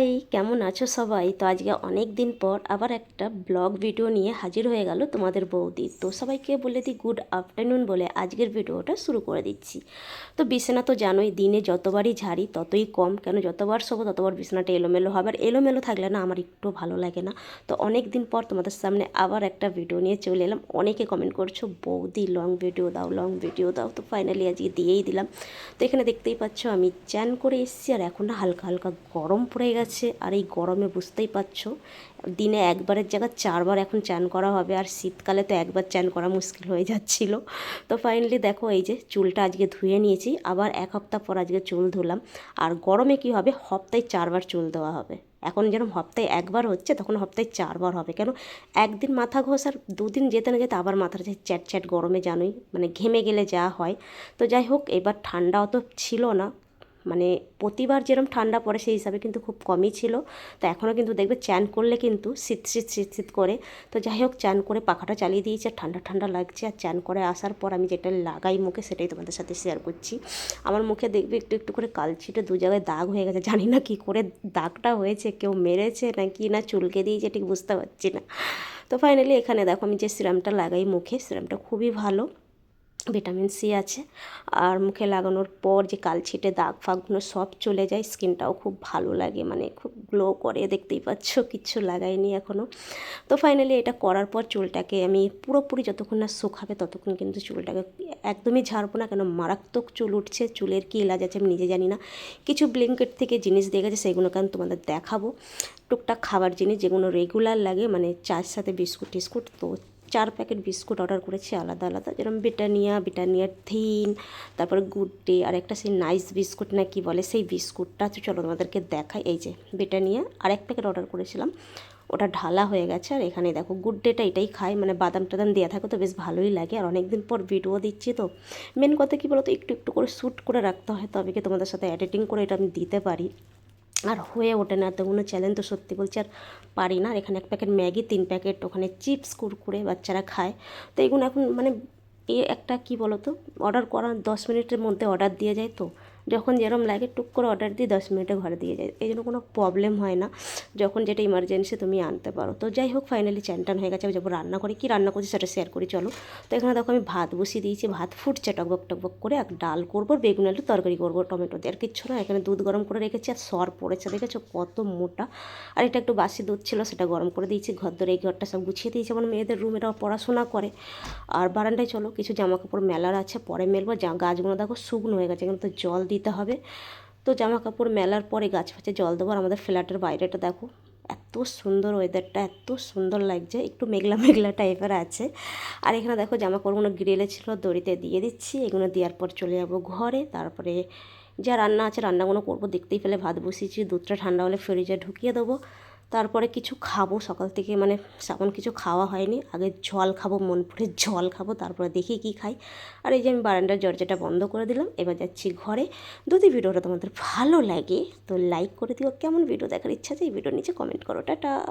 High, কেমন আছো সবাই? তো আজকে অনেক দিন পর আবার একটা ব্লগ ভিডিও নিয়ে হাজির হয়ে গেল তোমাদের বৌদি। তো সবাইকে বলে দিই গুড আফটারনুন বলে আজকের ভিডিওটা শুরু করে দিচ্ছি। তো বিছানা তো জানোই, দিনে যতবারই ঝাড়ি, ততই কম। কেন যতবার শোবো, ততবার বিছানাটা এলোমেলো হবে। আর এলোমেলো থাকলে না আমার একটু ভালো লাগে না। তো অনেক দিন পর তোমাদের সামনে আবার একটা ভিডিও নিয়ে চলে এলাম। অনেকে কমেন্ট করছ, বৌদি লং ভিডিও দাও লং ভিডিও দাও। তো ফাইনালি আজকে দিয়েই দিলাম। তো এখানে দেখতেই পাচ্ছ, আমি চ্যান করে এসেছি। আর এখন হালকা হালকা গরম পড়ে গেছে। আর এই গরমে বুঝতেই পারছ, দিনে একবারের জায়গায় চারবার এখন চান করা হবে, আর শীতকালে তো একবার চান করা মুশকিল হয়ে যাচ্ছিল। তো ফাইনালি দেখো এই যে চুলটা আজকে ধুয়ে নিয়েছি, আবার এক হপ্তাহ পর আজকে চুল ধুলাম, আর গরমে কি হবে? হপ্তায় চারবার চুল দেওয়া হবে। এখন যেরকম হপ্তায় একবার হচ্ছে, তখন হপ্তায় চারবার হবে, কেন একদিন মাথা ঘষ আর দুদিন যেতে না যেতে আবার মাথার যে চ্যাট চ্যাট গরমে জানোই মানে ঘেমে গেলে যা হয়। তো যাই হোক, এবার ঠান্ডা অত ছিল না মানে প্রতিবার যেরকম ঠান্ডা পড়ে সেই হিসাবে কিন্তু খুব কমই ছিল। তো এখনও কিন্তু দেখবে চ্যান করলে কিন্তু শীত শীত শীত শীত করে। তো যাই হোক চান করে পাখাটা চালিয়ে দিয়েছে ঠান্ডা ঠান্ডা লাগছে। আর চ্যান করে আসার পর আমি যেটা লাগাই মুখে সেটাই তোমাদের সাথে শেয়ার করছি। আমার মুখে দেখবে একটু একটু করে কালছিটে দু জায়গায় দাগ হয়ে গেছে। জানি না কী করে দাগটা হয়েছে, কেউ মেরেছে না কি না, চুলকে দিয়েছে ঠিক বুঝতে পারছি না। তো ফাইনালি এখানে দেখো আমি যে সিরামটা লাগাই মুখে সিরামটা খুবই ভালো। ভিটামিন সি আছে। আর মুখে লাগানোর পর যে কালছিটে দাগ ফাগগুলো সব চলে যায়। স্কিনটাও খুব ভালো লাগে মানে খুব গ্লো করে, দেখতেই পাচ্ছ কিচ্ছু লাগাইনি এখনও তো ফাইনালি এটা করার পর চুলটাকে আমি পুরোপুরি যতক্ষণ না শুকাবে ততক্ষণ কিন্তু চুলটাকে একদমই ঝাড়বো না। কেন মারাত্মক চুল উঠছে, চুলের কী ইলাজ আছে আমি নিজে জানি না। কিছু ব্লিঙ্কেট থেকে জিনিস দিয়ে গেছে, সেগুলোকে আমি তোমাদের দেখাবো। টুকটাক খাবার জিনিস যেগুলো রেগুলার লাগে মানে চায়ের সাথে বিস্কুট টিস্কুট তো চার প্যাকেট বিস্কুট অর্ডার করেছি, আলাদা আলাদা। যেরকম ব্রিটানিয়া ব্রিটানিয়ার থিন, তারপরে গুড ডে আর একটা সেই নাইস বিস্কুট না কি বলে, সেই বিস্কুটটা তো চলো তোমাদেরকে দেখাই। এই যে ব্রিটানিয়া, আর এক প্যাকেট অর্ডার করেছিলাম। ওটা ঢালা হয়ে গেছে, আর এখানে দেখো গুড ডেটা এটাই খাই মানে বাদাম টাদাম দেওয়া থাকে তো বেশ ভালোই লাগে। আর অনেক দিন পর ভিডিও দিচ্ছি তো। মেন কথা কী বলো তো একটু একটু করে শ্যুট করে রাখতে হয় তবে কি তোমাদের সাথে এডিটিং করে এটা আমি দিতে পারি। আর হয়ে ওঠে না, এতগুলো চ্যালেঞ্জ তো সত্যি বলছি আর পারি না। আর এখানে এক প্যাকেট ম্যাগি, তিন প্যাকেট ওখানে চিপস কুরকুরে বাচ্চারা খায়। তো এগুলো এখন মানে এ একটা কি বলো তো অর্ডার করার দশ মিনিটের মধ্যে অর্ডার দিয়ে যায় তো। যখন যেরকম লাগে টুক করে অর্ডার দিয়ে দশ মিনিটে ঘরে দিয়ে যায়। এই জন্য কোনো প্রবলেম হয় না। যখন যেটা ইমার্জেন্সি তুমি আনতে পারো। তো যাই হোক ফাইনালি চ্যান টান হয়ে গেছে। আমি যাব রান্না করি। কী রান্না করছি সেটা শেয়ার করি, চলো। তো এখানে দেখো আমি ভাত বসিয়ে দিয়েছি। ভাত ফুটছে টকবক টকবক করে। এক ডাল করব, বেগুন আলু তরকারি করব, টমেটো দিয়ে। আর কিচ্ছু না, এখানে দুধ গরম করে রেখেছি। আর সর পড়েছে, দেখেছ? কত মোটা। আর এটা একটু বাসি দুধ ছিল, সেটা গরম করে দিয়েছি। ঘর ধরে এই ঘরটা সব গুছিয়ে দিয়েছি। আমার মেয়েদের রুম এরাও পড়াশোনা করে। আর বারান্দায় চলো, কিছু জামা কাপড় মেলার আছে, পরে মেলবো। গাছগুলো দেখো শুকনো হয়ে গেছে। এখানে তো জল দিতে হবে। তো জামা কাপড় মেলার পরে গাছ ফাছে জল দেবো। আর আমাদের ফ্ল্যাটের বাইরেটা দেখো, এত সুন্দর ওয়েদারটা এত সুন্দর লাগছে। একটু মেঘলা মেঘলা টাইপের আছে। আর এখানে দেখো জামা কাপড়গুলো গ্রিলে ছিল, দড়িতে দিয়ে দিচ্ছি। এগুলো দেওয়ার পর চলে যাব ঘরে। তারপরে যা রান্না আছে রান্নাগুলো করব। দেখতেই পেলে ভাত বসিয়েছি, দুধটা ঠান্ডা হলে ফ্রিজে ঢুকিয়ে দেবো। তারপরে কিছু খাব, সকাল থেকে মানে সেমন কিছু খাওয়া হয়নি। আগে জল খাব, মন ভরে জল খাব, তারপরে দেখি কি খাই। আর এই যে আমি বারান্দার দরজাটা বন্ধ করে দিলাম, এবার যাচ্ছি ঘরে। যদি ভিডিওটা তোমাদের ভালো লাগে, তো লাইক করে দিও। কেমন ভিডিও দেখার ইচ্ছা আছে, এই ভিডিও নিচে কমেন্ট করো। টাটা!